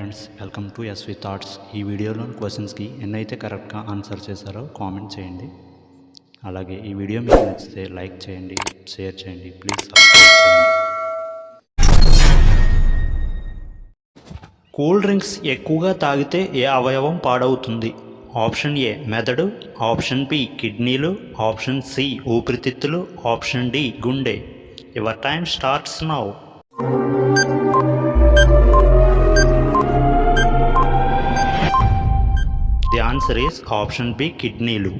Friends welcome to SV thoughts ఈ వీడియోలోని క్వశ్చన్స్కి ఎన్నైతే కరెక్ట్గా ఆన్సర్ చేశారో కామెంట్ చేయండి. అలాగే ఈ వీడియో మీకు నచ్చితే లైక్ చేయండి షేర్ చేయండి ప్లీజ్ సబ్స్క్రైబ్ చేయండి. కూల్ డ్రింక్స్ ఎక్కువగా తాగితే ఏ అవయవం పాడవుతుంది? ఆప్షన్ ఏ మెదడు. ఆప్షన్ బి కిడ్నీలు ఆప్షన్ సి ఊపిరితిత్తులు. ఆప్షన్ డి గుండె. Your time starts now the answer is option B కిడ్నీలు.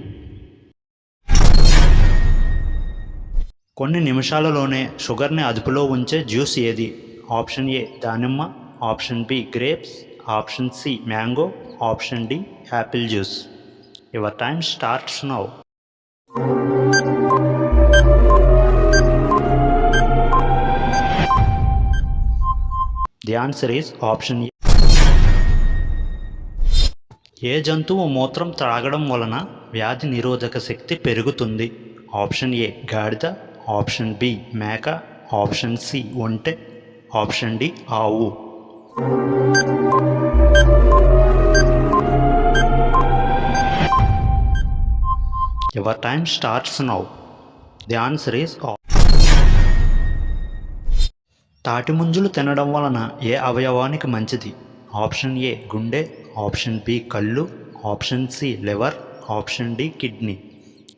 కొన్ని నిమిషాలలోనే షుగర్ని అదుపులో ఉంచే జ్యూస్ ఏది? ఆప్షన్ ఏ దానిమ్మ option B grapes option C mango option D apple juice. Your time starts now. The answer is option A జంతువు మూత్రం త్రాగడం వలన వ్యాధి నిరోధక శక్తి పెరుగుతుంది? ఆప్షన్ ఏ గాడిద ఆప్షన్ బి మేక ఆప్షన్ సి ఒంటె ఆప్షన్ డి ఆవు. Your time starts now the answer is తాటి ముంజులు తినడం వలన ఏ అవయవానికి మంచిది? ఆప్షన్ ఏ గుండె ఆప్షన్ బి కళ్ళు option C liver option D kidney.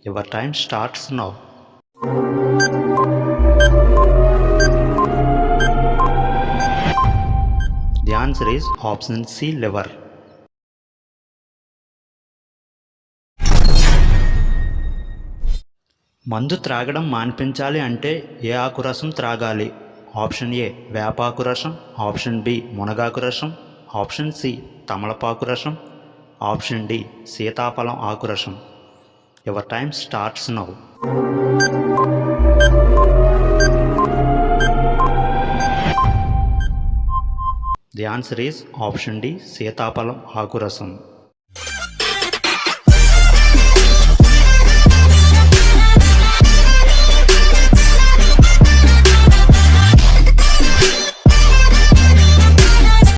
Your time starts now. The answer is option C liver. మందు త్రాగడం మాన్పించాలి అంటే ఏ ఆకు రసం త్రాగాలి? ఆప్షన్ ఏ వేపాకు రసం ఆప్షన్ బి మునగాకు రసం ఆప్షన్ సి తమలపాకు రసం ఆప్షన్ డి సీతాఫలం ఆకు రసం. Your time starts now. The answer is option D సీతాఫలం ఆకు రసం.